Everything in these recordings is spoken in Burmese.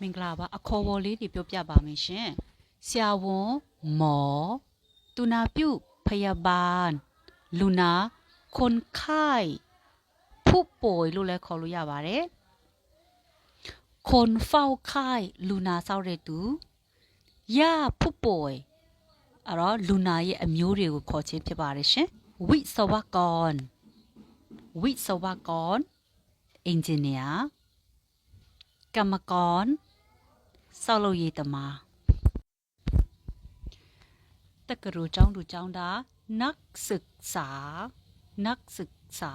မင်္ဂလာပါအခေါ်ပေါ်လေးတွေပြောပြပါမယ်ရှင်ဆရာဝန်မောတူနာပြုพยาบาล လူနာคนไข้ผู้ป่วยလို့လည်းခေါ်လို့ရပါတယ်คนเฝ้าไข้လူနာစောက်တဲ့သူရผู้ป่วยအဲ့တော့လူနာရဲ့အမျိုးတွေကိုခေါ်ခြင်းဖြစ်ပါတယ်ရှင်ဝိศวกรဝိศวกร engineer กรรมกร စောက်လုပ်ရေးသမားတက္ကသိုလ်ကျောင်းသူကျောင်းသားนักศึกษานักศึกษา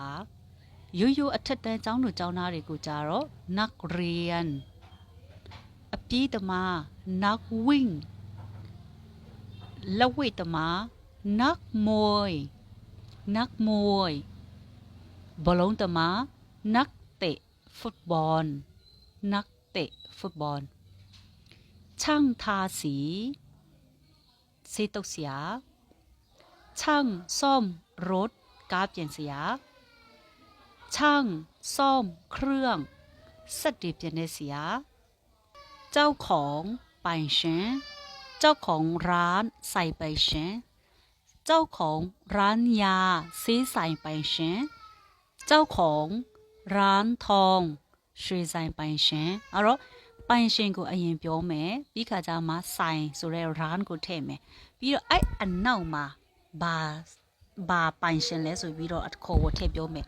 ရိုးရိုးအထက်တန်းကျောင်းသူကျောင်းသားတွေကိုကြတော့นักเรียนအပြေးသမားนักวิ่งလက်ဝိတ်သမားนักมวยนักมวยบอลလုံးသမားนักเตะฟุตบอล นักเตะฟุตบอล ช่างทาสีซีตกเสีย ช่างซ่อมรถกาบเย็นเสีย ช่างซ่อมเครื่องสติบเย็นเสีย เจ้าของไปเชนเจ้าของร้านใส่ไปเชนเจ้าของร้านยาซีใส่ไปเชนเจ้าของร้านทองซื้อใส่ไปเชนเอาล ပိုင်ရှင်ကိုအရင်ပြောမယ်ပြီးခါကျမှဆိုင်ဆိုတဲ့ run ကိုထည့်မယ်ပြီးတော့အဲ့အနောက်မှာဘာဘာပိုင်ရှင်လဲဆိုပြီးတော့အခေါ်ကိုထည့်ပြောမယ်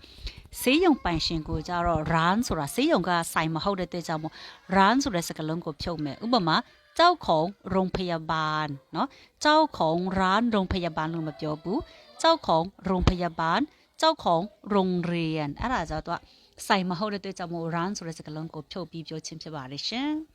ဆေးရုံပိုင်ရှင်ကိုကြတော့ run ဆိုတာဆေးရုံကဆိုင်မဟုတ်တဲ့တဲ့ကြောင့်မို့ run ဆိုတဲ့စကားလုံးကိုဖြုတ်မယ်ဥပမာเจ้าของโรงพยาบาลเนาะเจ้าของร้านโรงพยาบาลလို့မပြောဘူးเจ้าของโรงพยาบาล เจ้าของโรงเรียนအဲ့ဒါကြောင့်တော့ စိုင်မဟုတ်တဲ့အတွက်ကြောင့်မို့ run ဆိုတဲ့စကားလုံးကိုဖြုတ်ပြီးပြောချင်းဖြစ်ပါတယ်ရှင်။